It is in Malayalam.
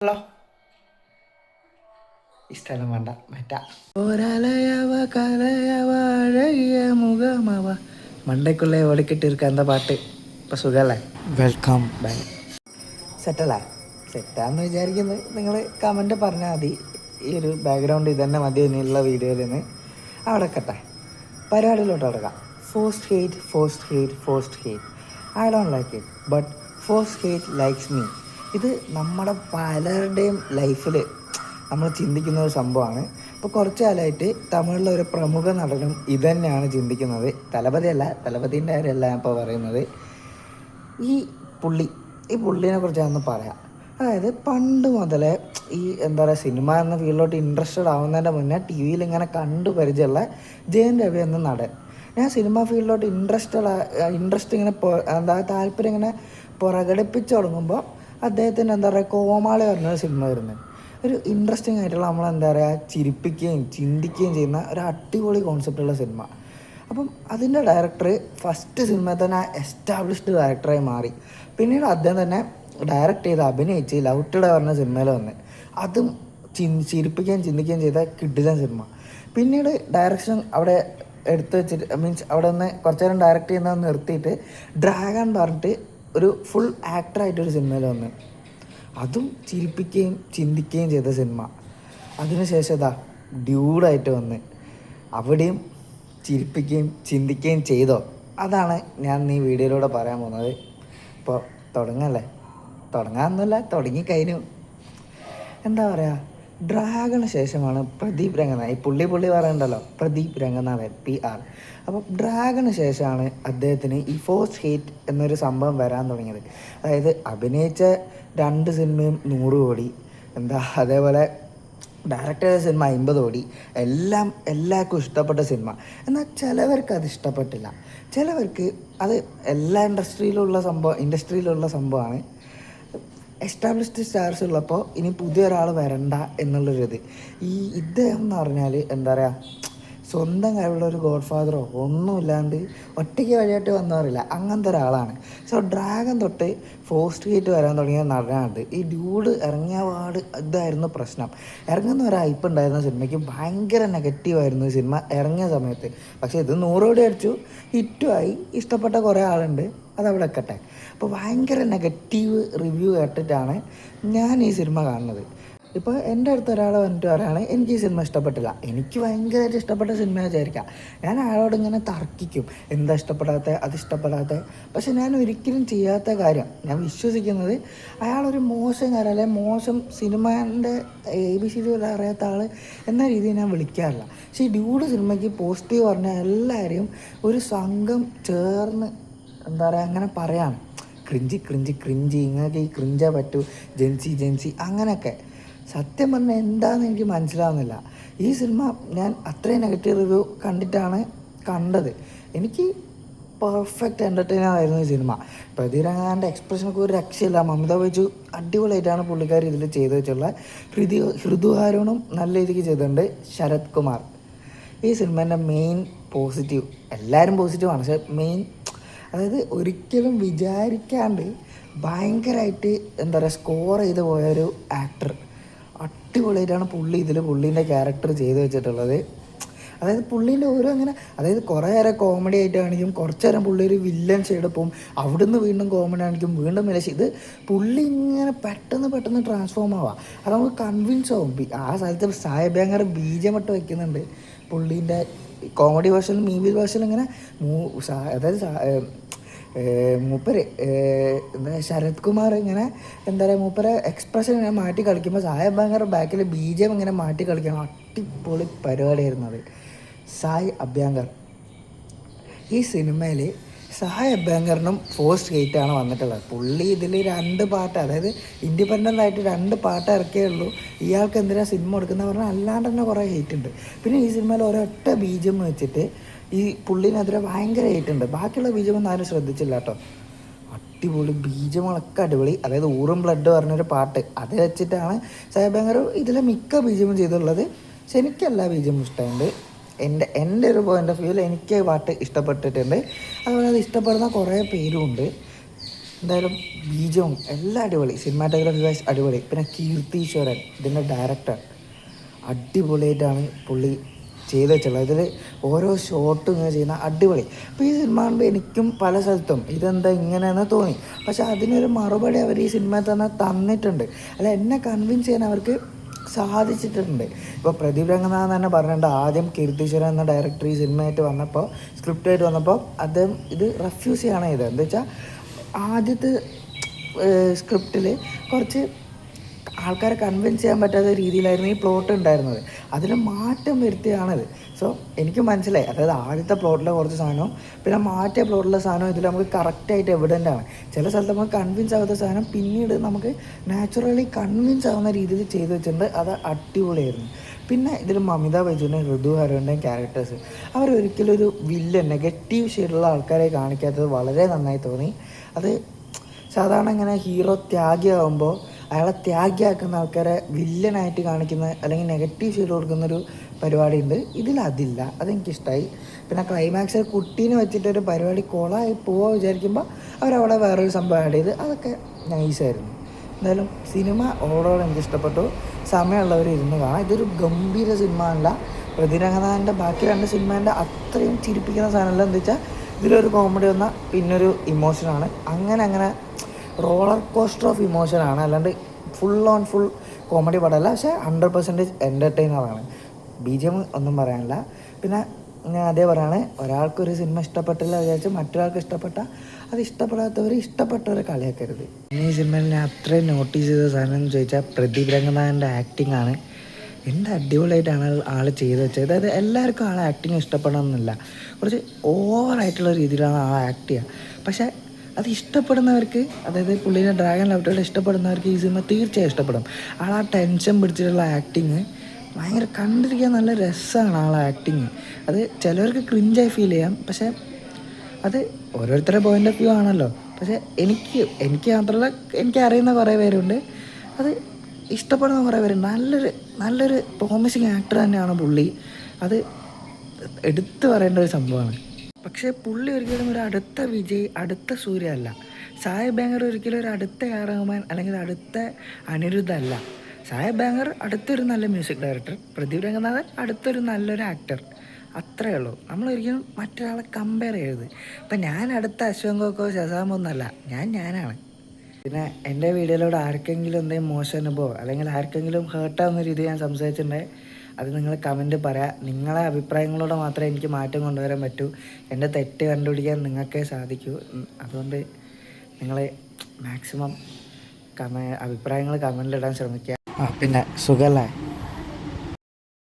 ഹലോ ഈ സ്ഥലം വേണ്ട മറ്റാ. ഒരലയവ കലയവ മുഖമവ. മണ്ടയ്ക്കുള്ളേ ഓടിക്കിട്ടിരിക്ക എന്താ പാട്ട്? ഇപ്പൊ സുഖല്ലേ? വെൽക്കം. ബാക്ക് സെറ്റല്ലേ? സെറ്റാന്ന് വിചാരിക്കുന്നത് നിങ്ങൾ കമന്റ് പറഞ്ഞാൽ മതി. ഈ ഒരു ബാക്ക്ഗ്രൗണ്ട് ഇതന്നെ മതി ഇനിയുള്ള വീഡിയോയിൽ നിന്ന് അവിടെ കട്ടെ പരിപാടിയിലോട്ട് കിടക്കാം Faust hate Faust hate Faust hate I don't like it but Faust hate likes me ഇത് നമ്മുടെ പലരുടെയും ലൈഫിൽ നമ്മൾ ചിന്തിക്കുന്ന ഒരു സംഭവമാണ് ഇപ്പോൾ കുറച്ച് കാലമായിട്ട് തമിഴിലെ ഒരു പ്രമുഖ നടനും ഇത് തന്നെയാണ് ചിന്തിക്കുന്നത്. തലപതിയല്ല തലപതിന്റെ കാര്യമല്ല ഞാൻ ഇപ്പോൾ പറയുന്നത്. ഈ പുള്ളി ഈ പുള്ളിനെ കുറിച്ചാണ് പറയാം. അതായത് പണ്ട് മുതലേ ഈ എന്താ പറയുക സിനിമ എന്ന ഫീൽഡിലോട്ട് ഇൻട്രസ്റ്റഡ് ആവുന്നതിന്റെ മുന്നേ ടി വിയിൽ ഇങ്ങനെ കണ്ടു പരിചയമുള്ള ജയൻ രവി എന്ന നടൻ. ഞാൻ സിനിമ ഫീൽഡിലോട്ട് ഇൻട്രസ്റ്റഡ് ഇൻട്രസ്റ്റ് ഇങ്ങനെ എന്താ താല്പര്യം ഇങ്ങനെ പ്രകടിപ്പിച്ചു തുടങ്ങുമ്പോൾ അദ്ദേഹത്തിന് എന്താ പറയുക കോമാളി പറഞ്ഞ സിനിമ വരുന്നത് ഒരു ഇൻട്രസ്റ്റിംഗ് ആയിട്ടുള്ള നമ്മൾ എന്താ പറയുക ചിരിപ്പിക്കുകയും ചിന്തിക്കുകയും ചെയ്യുന്ന ഒരു അടിപൊളി കോൺസെപ്റ്റുള്ള സിനിമ അപ്പം അതിന്റെ ഡയറക്ടർ ഫസ്റ്റ് സിനിമ തന്നെ എസ്റ്റാബ്ലിഷ്ഡ് ഡയറക്ടറായി മാറി. പിന്നീട് അദ്ദേഹം തന്നെ ഡയറക്റ്റ് ചെയ്ത് അഭിനയിച്ച് ലവ് ടുഡേ പറഞ്ഞ സിനിമയിൽ വന്ന്. അതും ചിരിപ്പിക്കുകയും ചിന്തിക്കുകയും ചെയ്ത കിഡിലൻ സിനിമ പിന്നീട് ഡയറക്ഷൻ അവിടെ എടുത്തു വെച്ചിട്ട് മീൻസ് അവിടെ നിന്ന് കുറച്ച് നേരം ഡയറക്റ്റ് ചെയ്യുന്നത് നിർത്തിയിട്ട് ഡ്രാഗൺ പറഞ്ഞിട്ട് ഒരു ഫുൾ ആക്ടറായിട്ടൊരു സിനിമയിൽ വന്ന്. അതും ചിരിപ്പിക്കുകയും ചിന്തിക്കുകയും ചെയ്ത സിനിമ. അതിനുശേഷം ഇതാ ഡ്യൂഡായിട്ട് വന്ന് അവിടെയും ചിരിപ്പിക്കുകയും ചിന്തിക്കുകയും ചെയ്തോ? അതാണ് ഞാൻ ഈ വീഡിയോയിലൂടെ പറയാൻ പോകുന്നത്. ഇപ്പോൾ തുടങ്ങല്ലേ? തുടങ്ങാനൊന്നുമില്ല തുടങ്ങിക്കഴിഞ്ഞു എന്താ പറയുക ഡ്രാഗണ് ശേഷമാണ് പ്രദീപ് രംഗനാഥ് ഈ പുള്ളി പുള്ളി പറയണ്ടല്ലോ. പ്രദീപ് രംഗനാഥൻ പി ആർ അപ്പം ഡ്രാഗിന് ശേഷമാണ് അദ്ദേഹത്തിന് ഈ ഫോഴ്സ് ഹേറ്റ് എന്നൊരു സംഭവം വരാൻ തുടങ്ങിയത്. അതായത് അഭിനയിച്ച രണ്ട് സിനിമയും നൂറ് കോടി. എന്താ അതേപോലെ ഡയറക്റ്റ് ചെയ്ത സിനിമ അമ്പത് കോടി. എല്ലാം എല്ലാവർക്കും ഇഷ്ടപ്പെട്ട സിനിമ. എന്നാൽ ചിലവർക്ക് അത് ഇഷ്ടപ്പെട്ടില്ല. ചിലവർക്ക് അത് എല്ലാ ഇൻഡസ്ട്രിയിലുള്ള സംഭവം ഇൻഡസ്ട്രിയിലുള്ള സംഭവമാണ് എസ്റ്റാബ്ലിഷ്ഡ് സ്റ്റാർസ് ഉള്ളപ്പോൾ ഇനി പുതിയ ഒരാൾ വരണ്ട എന്നുള്ളൊരിത്. ഈ ഇദ്ദേഹം എന്ന് പറഞ്ഞാൽ എന്താ പറയുക സ്വന്തം കഴിവുള്ള ഒരു ഗോഡ് ഫാദറോ ഒന്നുമില്ലാണ്ട് ഒറ്റയ്ക്ക് വഴിയായിട്ട് വന്നവരില്ല അങ്ങനത്തെ ഒരാളാണ്. സോ ഡ്രാഗൺ തൊട്ട് ഫോസ്റ്റ് ഗേറ്റ് വരാൻ തുടങ്ങിയ നടനാണ് ഈ ഡ്യൂഡ് ഇറങ്ങിയ പാട് ഇതായിരുന്നു പ്രശ്നം. ഇറങ്ങുന്ന ഒരു ഹൈപ്പ് ഉണ്ടായിരുന്ന സിനിമയ്ക്ക് ഭയങ്കര നെഗറ്റീവായിരുന്നു ഈ സിനിമ ഇറങ്ങിയ സമയത്ത്. പക്ഷേ ഇത് നൂറ് കോടി അടിച്ചു. ഹിറ്റുമായി ഇഷ്ടപ്പെട്ട കുറേ ആളുണ്ട്. അതവിടെ എക്കട്ടെ അപ്പോൾ ഭയങ്കര നെഗറ്റീവ് റിവ്യൂ കേട്ടിട്ടാണ് ഞാൻ ഈ സിനിമ കാണുന്നത്. ഇപ്പോൾ എന്റെ അടുത്ത് ഒരാൾ വന്നിട്ട് പറയുകയാണ് എനിക്ക് ഈ സിനിമ ഇഷ്ടപ്പെട്ടില്ല. എനിക്ക് ഭയങ്കരമായിട്ട് ഇഷ്ടപ്പെട്ട സിനിമ വിചാരിക്കാം. ഞാൻ അയാളോട് ഇങ്ങനെ തർക്കിക്കും. എന്താ ഇഷ്ടപ്പെടാത്ത? അത് ഇഷ്ടപ്പെടാത്ത? പക്ഷെ ഞാൻ ഒരിക്കലും ചെയ്യാത്ത കാര്യം ഞാൻ വിശ്വസിക്കുന്നത് അയാളൊരു മോശം കാര്യം അല്ലെങ്കിൽ മോശം സിനിമേന്റെ എ ബി സി ഡി അറിയാത്ത ആൾ എന്ന രീതിയിൽ ഞാൻ വിളിക്കാറില്ല. പക്ഷേ ഈ ഡ്യൂഡ് സിനിമയ്ക്ക് പോസിറ്റീവ് പറഞ്ഞ എല്ലാവരെയും ഒരു സംഘം ചേർന്ന് എന്താ പറയുക അങ്ങനെ പറയാണ്. ക്രിഞ്ചി ക്രിഞ്ചി ക്രിഞ്ചി ഇങ്ങനെയൊക്കെ ഈ ക്രിഞ്ചേ പറ്റൂ. ജെൻസി ജെൻസി അങ്ങനെയൊക്കെ. സത്യം പറഞ്ഞാൽ എന്താണെന്ന് എനിക്ക് മനസ്സിലാവുന്നില്ല. ഈ സിനിമ ഞാൻ അത്രയും നെഗറ്റീവ് റിവ്യൂ കണ്ടിട്ടാണ് കണ്ടത്. എനിക്ക് പെർഫെക്റ്റ് എന്റർടൈനർ ആയിരുന്നു ഈ സിനിമ. പ്രതിരംഗാന്റെ എക്സ്പ്രഷനൊക്കെ ഒരു രക്ഷയില്ല. മമത ബൈജു അടിപൊളിയായിട്ടാണ് പുള്ളിക്കാർ ഇതിൽ ചെയ്തു വെച്ചുള്ള ഹൃദയ ഹൃദുഹാരണും നല്ല രീതിക്ക് ചെയ്തിട്ടുണ്ട് ശരത് കുമാർ. ഈ സിനിമേന്റെ മെയിൻ പോസിറ്റീവ് എല്ലാവരും പോസിറ്റീവാണ് പക്ഷേ മെയിൻ അതായത് ഒരിക്കലും വിചാരിക്കാണ്ട് ഭയങ്കരമായിട്ട് എന്താ പറയുക സ്കോർ ചെയ്ത് പോയൊരു ആക്ടർ അടിപൊളിയായിട്ടാണ് പുള്ളി ഇതിൽ പുള്ളീന്റെ ക്യാരക്ടർ ചെയ്ത് വെച്ചിട്ടുള്ളത്. അതായത് പുള്ളീന്റെ ഓരോ അങ്ങനെ അതായത് കുറേ നേരം കോമഡി ആയിട്ട് കാണിക്കും കുറച്ച് നേരം പുള്ളി ഒരു വില്ലൻ ഷെയ്ഡ് പോകും അവിടുന്ന് വീണ്ടും കോമഡി കാണിക്കും വീണ്ടും വില ഇത് പുള്ളി ഇങ്ങനെ പെട്ടെന്ന് പെട്ടെന്ന് ട്രാൻസ്ഫോം ആവാം. അത് നമുക്ക് കൺവിൻസ് ആവും. ആ സ്ഥലത്ത് സായബാങ്കർ ബീജമിട്ട് വെക്കുന്നുണ്ട്. പുള്ളീന്റെ കോമഡി വേർഷനിലും മീവിൽ വേർഷനിലും ഇങ്ങനെ മൂ അതായത് മൂപ്പര് ശരത് കുമാർ ഇങ്ങനെ എന്താ പറയുക മൂപ്പരെ എക്സ്പ്രഷൻ ഇങ്ങനെ മാറ്റി കളിക്കുമ്പോൾ സായ ഭയങ്കര ബാക്കിൽ ബി ജെ എം ഇങ്ങനെ മാറ്റി കളിക്കണം അടിപൊളി പരിപാടിയായിരുന്നു അത്. സായ് അഭ്യങ്കർ. ഈ സിനിമയിൽ സഹായ അഭ്യങ്കറിനും ഫോസ്റ്റ് ഗേറ്റാണ് വന്നിട്ടുള്ളത്. പുള്ളി ഇതിൽ രണ്ട് പാട്ട് അതായത് ഇൻഡിപെൻഡന്റ് ആയിട്ട് രണ്ട് പാട്ട് ഇറക്കേ ഉള്ളൂ. ഇയാൾക്ക് എന്തിനാ സിനിമ കൊടുക്കുന്നത് പറഞ്ഞാൽ അല്ലാണ്ട് തന്നെ കുറേ ഹേറ്റ് ഉണ്ട്. പിന്നെ ഈ സിനിമയിൽ ഒരൊറ്റ ബീജം വെച്ചിട്ട് ഈ പുള്ളിനെതിരെ ഭയങ്കര ഏറ്റുണ്ട് ബാക്കിയുള്ള ബീജമൊന്നും ആരും ശ്രദ്ധിച്ചില്ല കേട്ടോ. അടിപൊളി ബീജങ്ങളൊക്കെ അടിപൊളി. അതായത് ഊറും ബ്ലഡ് പറഞ്ഞൊരു പാട്ട്. അത് വെച്ചിട്ടാണ് സായബാങ്കർ ഇതിലെ മിക്ക ബീജമും ചെയ്തിട്ടുള്ളത് പക്ഷെ എനിക്ക് എല്ലാ ബീജമും ഇഷ്ടമുണ്ട്. എന്റെ എന്റെ ഒരു പോയിന്റ് ഓഫ് വ്യൂവിൽ എനിക്ക് പാട്ട് ഇഷ്ടപ്പെട്ടിട്ടുണ്ട്. അതുപോലെ അത് ഇഷ്ടപ്പെടുന്ന കുറേ പേരും ഉണ്ട്. എന്തായാലും ബീജവും എല്ലാം അടിപൊളി. സിനിമാറ്റോഗ്രാഫി വൈസ് അടിപൊളി. പിന്നെ കീർത്തീശ്വരൻ ഇതിന്റെ ഡയറക്ടർ അടിപൊളിയായിട്ടാണ് പുള്ളി ചെയ്ത് വെച്ചുള്ളത് ഇതിൽ ഓരോ ഷോട്ടും ഇങ്ങനെ ചെയ്യുന്ന അടിപൊളി. അപ്പോൾ ഈ സിനിമ കാണുമ്പോൾ എനിക്കും പല സ്ഥലത്തും ഇതെന്താ ഇങ്ങനെയെന്ന് തോന്നി. പക്ഷെ അതിനൊരു മറുപടി അവർ ഈ സിനിമ തന്നെ തന്നിട്ടുണ്ട്. അല്ല എന്നെ കൺവിൻസ് ചെയ്യാൻ അവർക്ക് സാധിച്ചിട്ടുണ്ട്. ഇപ്പോൾ പ്രദീപ് രംഗനാഥൻ തന്നെ പറഞ്ഞിട്ടുണ്ട് ആദ്യം കീർത്തിശ്വരൻ എന്ന ഡയറക്ടർ ഈ സിനിമയായിട്ട് വന്നപ്പോൾ സ്ക്രിപ്റ്റായിട്ട് വന്നപ്പോൾ അദ്ദേഹം ഇത് റെഫ്യൂസ് ചെയ്യാണ് ചെയ്തത്. എന്താ വെച്ചാൽ ആദ്യത്തെ സ്ക്രിപ്റ്റിൽ കുറച്ച് ആൾക്കാരെ കൺവിൻസ് ചെയ്യാൻ പറ്റാത്ത രീതിയിലായിരുന്നു ഈ പ്ലോട്ട് ഉണ്ടായിരുന്നത്. അതിൽ മാറ്റം വരുത്തിയാണത്. സോ എനിക്ക് മനസ്സിലായി. അതായത് ആദ്യത്തെ പ്ലോട്ടിലെ കുറച്ച് സാധനവും പിന്നെ മാറ്റിയ പ്ലോട്ടിലെ സാധനവും ഇതിൽ നമുക്ക് കറക്റ്റായിട്ട് എവിഡന്റ് ആണ്. ചില സ്ഥലത്ത് നമുക്ക് കൺവിൻസ് ആവാത്ത സാധനം പിന്നീട് നമുക്ക് നാച്ചുറലി കൺവിൻസ് ആവുന്ന രീതിയിൽ ചെയ്തു വെച്ചിട്ടുണ്ട്. അത് അടിപൊളിയായിരുന്നു. പിന്നെ ഇതിൽ മമിത ബൈജുവിന്റെയും ഋതു ഹരുവിന്റെയും ക്യാരക്ടേഴ്സ് അവർ ഒരിക്കലും ഒരു വില്ല നെഗറ്റീവ് ഷെയ്ഡുള്ള ആൾക്കാരെ കാണിക്കാത്തത് വളരെ നന്നായി തോന്നി. അത് സാധാരണ ഇങ്ങനെ ഹീറോ ത്യാഗിയാകുമ്പോൾ അയാളെ ത്യാഗിയാക്കുന്ന ആൾക്കാരെ വില്ലനായിട്ട് കാണിക്കുന്ന അല്ലെങ്കിൽ നെഗറ്റീവ് ഷെയ്ഡ് കൊടുക്കുന്നൊരു പരിപാടി ഉണ്ട് ഇതിൽ അതില്ല. അതെനിക്കിഷ്ടമായി പിന്നെ ക്ലൈമാക്സിൽ കുട്ടീനെ വെച്ചിട്ടൊരു പരിപാടി കോളായി പോവാ വിചാരിക്കുമ്പോൾ അവരവിടെ വേറൊരു സംഭവം ആഡ് ചെയ്ത് അതൊക്കെ നൈസായിരുന്നു എന്തായാലും സിനിമ ഓവറോൾ എനിക്ക് ഇഷ്ടപ്പെട്ടു സമയമുള്ളവർ ഇരുന്ന് കാണാം. ഇതൊരു ഗംഭീര സിനിമ അല്ല പ്രതിരംഗനാഥന്റെ ബാക്കി രണ്ട് സിനിമേന്റെ അത്രയും ചിരിപ്പിക്കുന്ന സാധനമല്ല. എന്താ വെച്ചാൽ ഇതിലൊരു കോമഡി വന്നാൽ പിന്നൊരു ഇമോഷനാണ് അങ്ങനെ അങ്ങനെ റോളർ കോസ്റ്റർ ഓഫ് ഇമോഷനാണ് അല്ലാണ്ട് ഫുൾ ഓൺ ഫുൾ കോമഡി പടമല്ല പക്ഷേ ഹൺഡ്രഡ് പെർസെന്റേജ് എന്റർടൈനറാണ് ബി ജി എം ഒന്നും പറയാനില്ല. പിന്നെ ഞാൻ അതേ പറയാണ് ഒരാൾക്കൊരു സിനിമ ഇഷ്ടപ്പെട്ടില്ല വിചാരിച്ച് മറ്റൊരാൾക്ക് ഇഷ്ടപ്പെട്ട അത് ഇഷ്ടപ്പെടാത്തവർ ഇഷ്ടപ്പെട്ടവരെ കളിയാക്കരുത്. ഈ സിനിമയിൽ ഞാൻ അത്രയും നോട്ടീസ് ചെയ്ത സാധനം എന്ന് ചോദിച്ചാൽ പ്രദീപ് രംഗനാഥന്റെ ആക്ടിംഗ് ആണ്. എന്ത് അടിപൊളിയായിട്ടാണ് ആൾ ചെയ്ത് വെച്ചത്. അതായത് എല്ലാവർക്കും ആളെ ആക്ടിങ് ഇഷ്ടപ്പെടണമെന്നില്ല. കുറച്ച് ഓവറായിട്ടുള്ള രീതിയിലാണ് ആ ആക്ട് ചെയ്യുക. പക്ഷേ അത് ഇഷ്ടപ്പെടുന്നവർക്ക് അതായത് പുള്ളീനെ ഡ്രാഗൺ ലവ്റ്റോടെ ഇഷ്ടപ്പെടുന്നവർക്ക് ഈ സിനിമ തീർച്ചയായും ഇഷ്ടപ്പെടും. ആൾ ആ ടെൻഷൻ പിടിച്ചിട്ടുള്ള ആക്ടിങ് ഭയങ്കര കണ്ടിരിക്കാൻ നല്ല രസമാണ് ആൾ ആക്ടിങ് അത് ചിലവർക്ക് ക്രിഞ്ചായി ഫീൽ ചെയ്യാം. പക്ഷേ അത് ഓരോരുത്തരുടെ പോയിന്റ് ഓഫ് വ്യൂ ആണല്ലോ. പക്ഷേ എനിക്ക് എനിക്ക് മാത്രമല്ല എനിക്ക് അറിയുന്ന കുറേ പേരുണ്ട്. അത് ഇഷ്ടപ്പെടുന്ന കുറേ പേരുണ്ട്. നല്ലൊരു നല്ലൊരു പ്രോമിസിങ് ആക്ടർ തന്നെയാണ് പുള്ളി. അത് എടുത്തു പറയേണ്ട ഒരു സംഭവമാണ്. പക്ഷേ പുള്ളി ഒരിക്കലും ഒരു അടുത്ത വിജയ് അടുത്ത സൂര്യ അല്ല. സായ് ബാങ്കർ ഒരിക്കലും ഒരു അടുത്ത ആർ റഹ്മാൻ അല്ലെങ്കിൽ അടുത്ത അനിരുദ്ധ അല്ല. സായ് ബാങ്കർ അടുത്തൊരു നല്ല മ്യൂസിക് ഡയറക്ടർ പ്രദീപ് രംഗനാഥൻ അടുത്തൊരു നല്ലൊരു ആക്ടർ അത്രയേ ഉള്ളൂ. നമ്മൾ ഒരിക്കലും മറ്റൊരാളെ കമ്പയർ ചെയ്യരുത്. ഇപ്പം ഞാൻ അടുത്ത അശ്വങ്കോക്കോ ശശാമോ ഒന്നല്ല. ഞാൻ ഞാനാണ്. പിന്നെ എന്റെ വീഡിയോയിലൂടെ ആർക്കെങ്കിലും എന്തെങ്കിലും മോശം അനുഭവം അല്ലെങ്കിൽ ആർക്കെങ്കിലും ഹേർട്ടാവുന്ന രീതി ഞാൻ സംസാരിച്ചിട്ടുണ്ടെങ്കിൽ അത് നിങ്ങൾ കമന്റ് പറയാം. നിങ്ങളെ അഭിപ്രായങ്ങളോടെ മാത്രമേ എനിക്ക് മാറ്റം കൊണ്ടുവരാൻ പറ്റൂ. എന്റെ തെറ്റ് കണ്ടുപിടിക്കാൻ നിങ്ങൾക്കേ സാധിക്കൂ. അതുകൊണ്ട് നിങ്ങൾ മാക്സിമം കമ അഭിപ്രായങ്ങൾ കമന്റിലിടാൻ ശ്രമിക്കുക. ആ പിന്നെ സുഖമല്ലേ